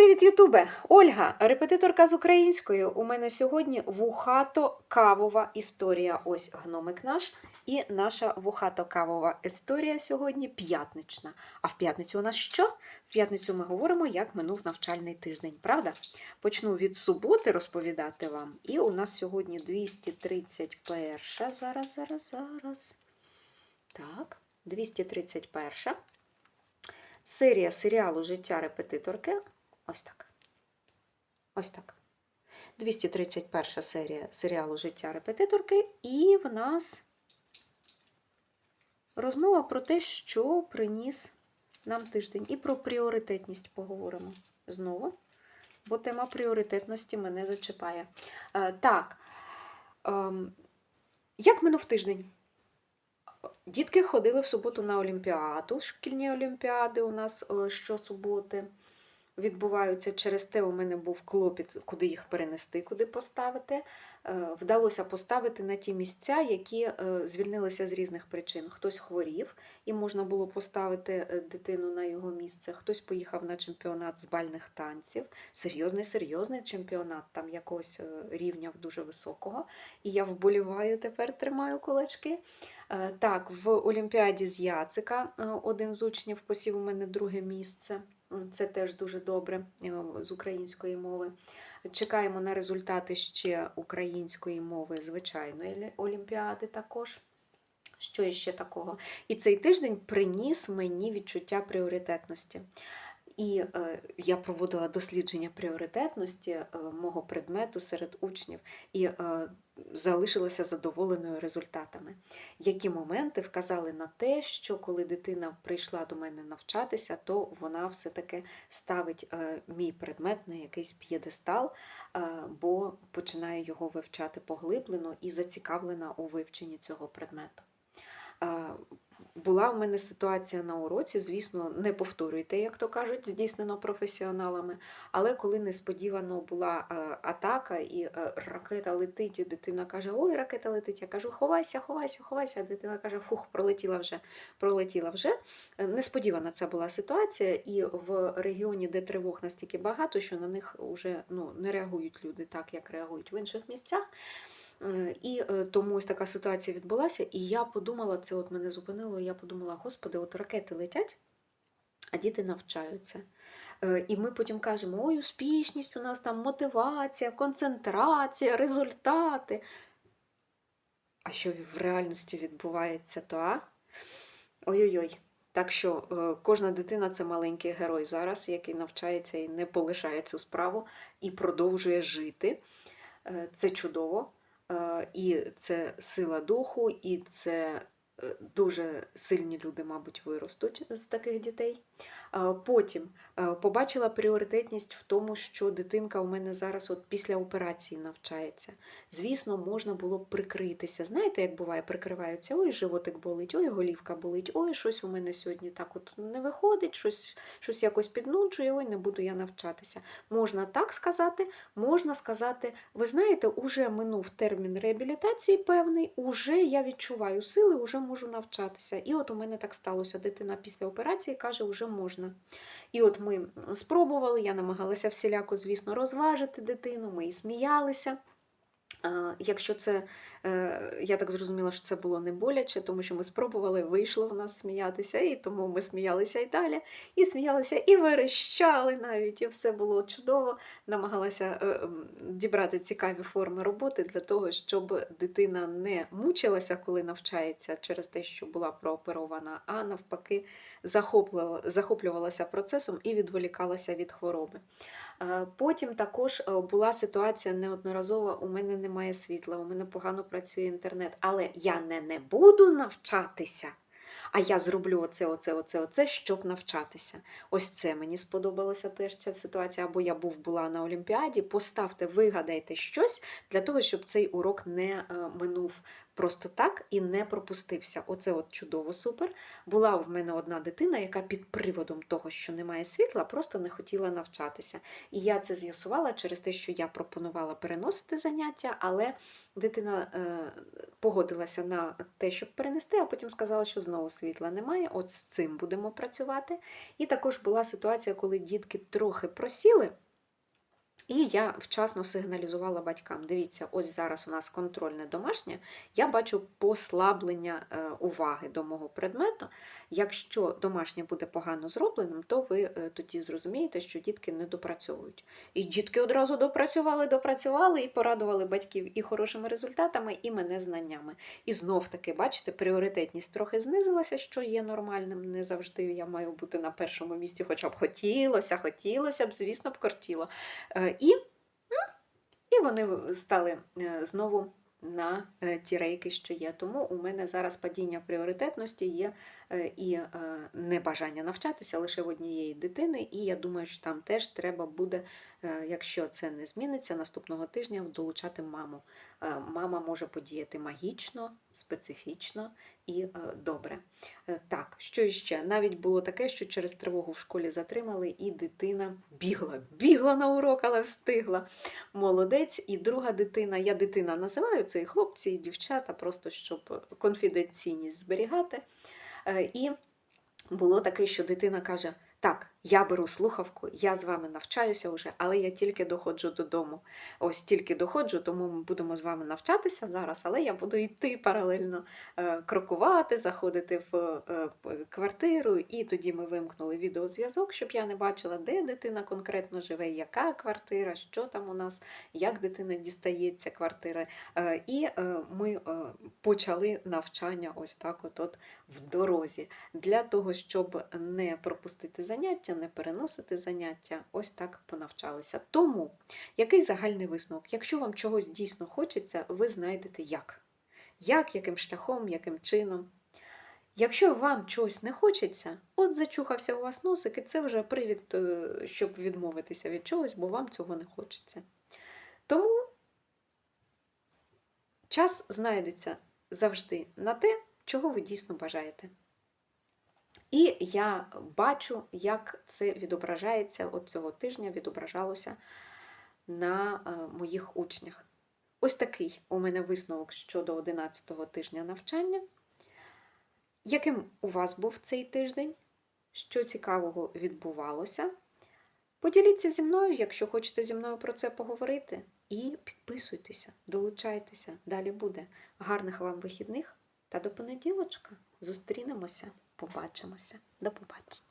Привіт, Ютубе! Ольга, репетиторка з української. У мене сьогодні вухато-кавова історія. Ось гномик наш. І наша вухато-кавова історія сьогодні п'ятнична. А в п'ятницю у нас що? В п'ятницю ми говоримо, як минув навчальний тиждень, правда? Почну від суботи розповідати вам. І у нас сьогодні 231. Зараз, зараз, зараз. Так, 231. Серія серіалу Життя репетиторки. Ось так. Ось так. 231 серія серіалу Життя репетиторки. І в нас розмова про те, що приніс нам тиждень. І про пріоритетність поговоримо знову. Бо тема пріоритетності мене зачіпає. Е, так. Ем, як минув тиждень? Дітки ходили в суботу на Олімпіаду. Шкільні олімпіади у нас е, щосуботи відбуваються. Через те у мене був клопіт, куди їх перенести, куди поставити. Е, Вдалося поставити на ті місця, які е, звільнилися з різних причин. Хтось хворів і можна було поставити е, дитину на його місце. Хтось поїхав на чемпіонат з бальних танців. Серйозний, серйозний чемпіонат, там якогось рівня дуже високого. І я вболіваю тепер, тримаю кулачки. Так, в Олімпіаді з Яцика один з учнів посів у мене друге місце. Це теж дуже добре е, з української мови. Чекаємо на результати ще української мови, звичайної олімпіади також. Що ще такого? І цей тиждень приніс мені відчуття пріоритетності. І е, я проводила дослідження пріоритетності е, мого предмету серед учнів і е, залишилася задоволеною результатами. Які моменти вказали на те, що коли дитина прийшла до мене навчатися, то вона все-таки ставить е, мій предмет на якийсь п'єдестал, е, бо починає його вивчати поглиблено і зацікавлена у вивченні цього предмету. Була в мене ситуація на уроці, звісно, не повторюйте, як то кажуть, здійснено професіоналами. Але коли несподівано була е, атака і е, ракета летить, і дитина каже: Ой, ракета летить. Я кажу, ховайся, ховайся, ховайся. А дитина каже, фух, пролетіла вже, пролетіла вже. Е, Несподівана це була ситуація, і в регіоні, де тривог настільки багато, що на них вже ну, не реагують люди так, як реагують в інших місцях. Е, І е, тому ось така ситуація відбулася, і я подумала, це от мене зупинило, і я подумала, господи, от ракети летять, а діти навчаються. Е, І ми потім кажемо, ой, успішність, у нас там мотивація, концентрація, результати. А що в реальності відбувається, то а? Ой-ой-ой. Так що кожна дитина це маленький герой зараз, який навчається і не полишає цю справу і продовжує жити. Це чудово. Е, І це сила духу, і це дуже сильні люди, мабуть, виростуть з таких дітей. Е, Потім е, побачила пріоритетність в тому, що дитинка у мене зараз от після операції навчається. Звісно, можна було б прикритися. Знаєте, як буває, прикриваються, ой, животик болить, ой, голівка болить, ой, щось у мене сьогодні так от не виходить, щось, щось якось піднуджує, ой, не буду я навчатися. Можна так сказати, можна сказати, ви знаєте, уже минув термін реабілітації певний, уже я відчуваю сили, уже можу навчатися. І от у мене так сталося. Дитина після операції каже, вже можна. І от ми спробували, я намагалася всіляко, звісно, розважити дитину, ми і сміялися. Якщо це, е, я так зрозуміла, що це було не боляче, тому що ми спробували, вийшло в нас сміятися, і тому ми сміялися і далі, і сміялися, і верещали навіть, і все було чудово. Намагалася е, дібрати цікаві форми роботи для того, щоб дитина не мучилася, коли навчається через те, що була прооперована, а навпаки захоплювалася процесом і відволікалася від хвороби. Е, Потім також була ситуація неодноразова, у мене немає світла, у мене погано працює інтернет, але я не, не буду навчатися. А я зроблю оце, оце, оце, оце, щоб навчатися. Ось це мені сподобалося теж ця ситуація. Або я був була на Олімпіаді. Поставте, вигадайте щось для того, щоб цей урок не е, минув просто так і не пропустився. Оце от чудово, супер. Була в мене одна дитина, яка під приводом того, що немає світла, просто не хотіла навчатися. І я це з'ясувала через те, що я пропонувала переносити заняття, але дитина е, погодилася на те, щоб перенести, а потім сказала, що знову світла немає. От з цим будемо працювати. І також була ситуація, коли дітки трохи просіли. І я вчасно сигналізувала батькам: дивіться, ось зараз у нас контрольне домашнє. Я бачу послаблення е, уваги до мого предмету. Якщо домашнє буде погано зробленим, то ви е, тоді зрозумієте, що дітки не допрацьовують. І дітки одразу допрацювали, допрацювали і порадували батьків і хорошими результатами, і мене знаннями. І знов таки, бачите, пріоритетність трохи знизилася, що є нормальним. Не завжди я маю бути на першому місці, хоча б хотілося, хотілося б, звісно б, кортіло. І, і вони стали е, знову на е, ті рейки, що є. Тому у мене зараз падіння пріоритетності є е, і небажання навчатися лише в однієї дитини. І я думаю, що там теж треба буде, якщо це не зміниться, наступного тижня долучати маму. Е, Мама може подіяти магічно, специфічно і е, добре. Е, Так, що іще? Навіть було таке, що через тривогу в школі затримали, і дитина бігла, бігла на урок, але встигла. Молодець. І друга дитина, я дитина називаю це і хлопці, і дівчата, просто щоб конфіденційність зберігати. Е, І було таке, що дитина каже: Так, я беру слухавку, я з вами навчаюся вже, але я тільки доходжу додому. Ось тільки доходжу, тому ми будемо з вами навчатися зараз, але я буду йти паралельно е, крокувати, заходити в е, квартиру, і тоді ми вимкнули відеозв'язок, щоб я не бачила, де дитина конкретно живе, яка квартира, що там у нас, як дитина дістається квартири. Е, І ми почали навчання ось так, от в дорозі, для того, щоб не пропустити заняття, не переносити заняття, ось так понавчалися. Тому який загальний висновок? Якщо вам чогось дійсно хочеться, ви знайдете як. Як, яким шляхом, яким чином. Якщо вам чогось не хочеться, от зачухався у вас носик, і це вже привід, е, щоб відмовитися від чогось, бо вам цього не хочеться. Тому час знайдеться завжди на те, чого ви дійсно бажаєте. І я бачу, як це відображається от цього тижня, відображалося на е, моїх учнях. Ось такий у мене висновок щодо 11-го тижня навчання. Яким у вас був цей тиждень? Що цікавого відбувалося? Поділіться зі мною, якщо хочете зі мною про це поговорити. І підписуйтеся, долучайтеся. Далі буде. Гарних вам вихідних та до понеділочка. Зустрінемося, побачимося. До побачення.